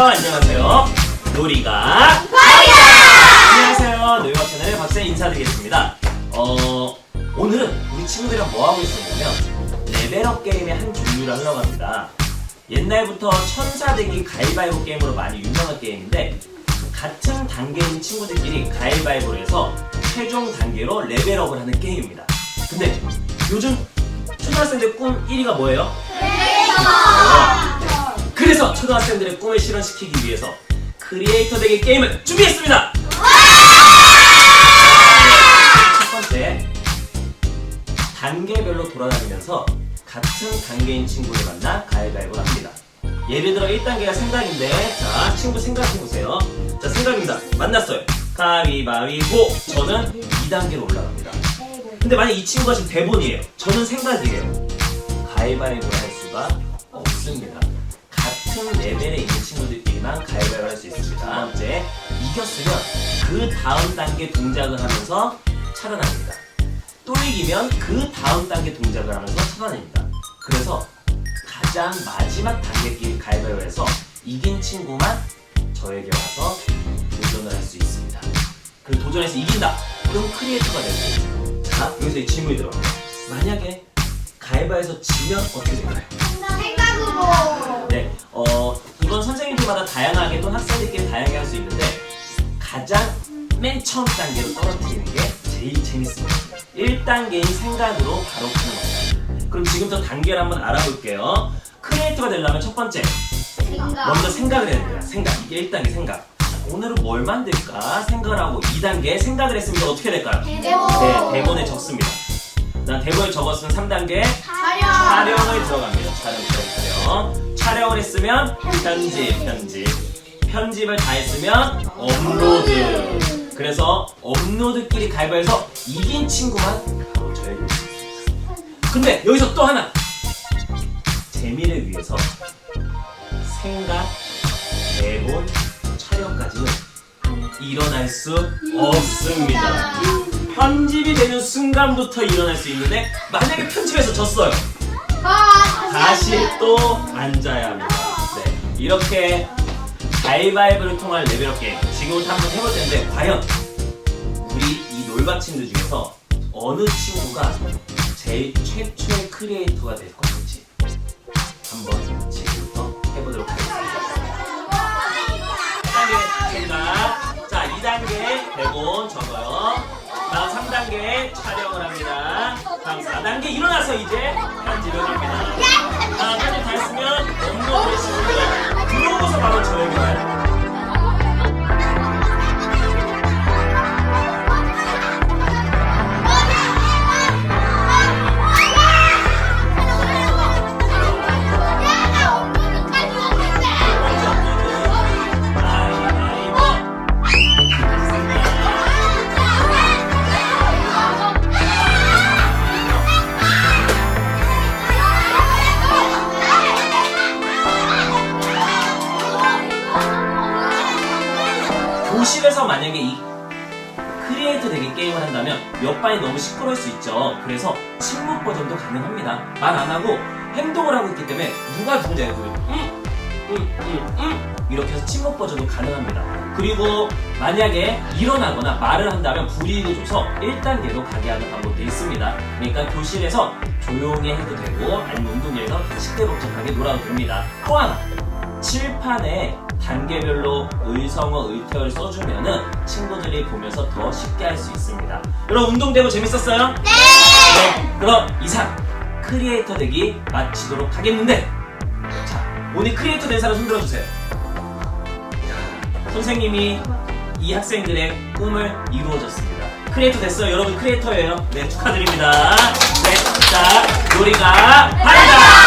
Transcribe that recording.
안녕하세요. 놀이가 안녕하세요. 놀이가 채널의 박세 인사드리겠습니다. 어, 오늘은 우리 친구들이랑 뭐 하고 있었냐면 레벨업 게임의 한 종류를 하려고 합니다. 옛날부터 천사대기 가위바위보 게임으로 많이 유명한 게임인데 같은 단계인 친구들끼리 가위바위보를 해서 최종 단계로 레벨업을 하는 게임입니다. 근데 요즘 초등학생들 꿈 1위가 뭐예요? 어, 그래서 초등학생들의 꿈을 실현시키기 위해서 크리에이터 대기 게임을 준비했습니다. 첫 번째 단계별로 돌아다니면서 같은 단계인 친구를 만나 가위바위보를 합니다. 예를 들어 1단계가 생각인데 자 친구 생각해보세요. 자 생각입니다. 만났어요. 가위바위보 저는 2단계로 올라갑니다. 근데 만약 이 친구가 지금 대본이에요. 저는 생각이에요. 가위바위보를 할 수가 없습니다. 같은 레벨에 있는 친구들끼리만 가위바위보를 할수 있습니다. 두 번째, 이겼으면 그 다음 단계 동작을 하면서 살아납니다. 또 이기면 그 다음 단계 동작을 하면서 살아냅니다. 그래서 가장 마지막 단계끼리 가위바위보를 해서 이긴 친구만 저에게 와서 도전을 할 수 있습니다. 그리고 도전해서 이긴다. 그럼 크리에이터가 되고 자 여기서 이 질문이 들어요. 만약에 가위바위보에서 지면 어떻게 될까요? 어, 이건 선생님들마다 다양하게 또는 학생들끼리 다양하게 할 수 있는데 가장 맨 처음 단계로 떨어뜨리는 게 제일 재밌습니다. 1단계인 생각으로 바로 하는 겁니다. 그럼 지금부터 단계를 한번 알아볼게요. 크리에이터가 되려면 첫 번째, 먼저 생각을 해야 됩니다. 생각. 이게 1단계 생각. 자, 오늘은 뭘 만들까 생각을 하고 2단계 생각을 했으면 어떻게 될까요? 대본 네, 대본에 적습니다. 난 대본에 적었으면 3단계 촬영 촬영을 들어갑니다. 촬영, 촬영, 촬영. 촬영을 했으면 편집, 편집. 편집을 다 했으면 업로드. 그래서 업로드끼리 가위바위보해서 이긴 친구만 수 있습니다. 근데 여기서 또 하나. 재미를 위해서 생각, 대본, 촬영까지는 일어날 수 없습니다. 편집이 되는 순간부터 일어날 수 있는데 만약에 편집해서 졌어요. 아, 다시 또 앉아야 합니다. 네, 이렇게 가위바위보를 통한 레벨업 게임 지금부터 한번 해볼 텐데 과연 우리 이 놀바친들 중에서 어느 친구가 제일 최초의 크리에이터가 될 것인지 한번 지금부터 해보도록 하겠습니다. 1단계 생각 자 2단계 대본 적어요 다음 3단계 촬영을 합니다 다음 4 단계 일어나서 이제 편집을 합니다. 자 편집 다 했으면 업로드 했습니다. 들어오고서 바로 저에게 와요 50에서 만약에 이 크리에이터 되게 게임을 한다면 몇 반이 너무 시끄러울 수 있죠. 그래서 침묵 버전도 가능합니다. 말 안 하고 행동을 하고 있기 때문에 누가 누군지 알고 음, 이렇게 해서 침묵 버전도 가능합니다. 그리고 만약에 일어나거나 말을 한다면 불이익을 줘서 1단계로 가게 하는 방법도 있습니다. 그러니까 교실에서 조용히 해도 되고 아니면 운동장에서 시대벅적하게 놀아도 됩니다. 또 하나 칠판에 단계별로 의성어, 의태어를 써주면은 친구들이 보면서 더 쉽게 할 수 있습니다. 여러분 운동되고 재밌었어요? 네! 네, 그럼 이상 크리에이터 되기 마치도록 하겠는데 자, 오늘 크리에이터 된 사람 손 들어 주세요. 야, 선생님이 이 학생들의 꿈을 이루어졌습니다. 크리에이터 됐어요. 여러분 크리에이터예요. 네, 축하드립니다. 네, 자! 안녕히 계세요.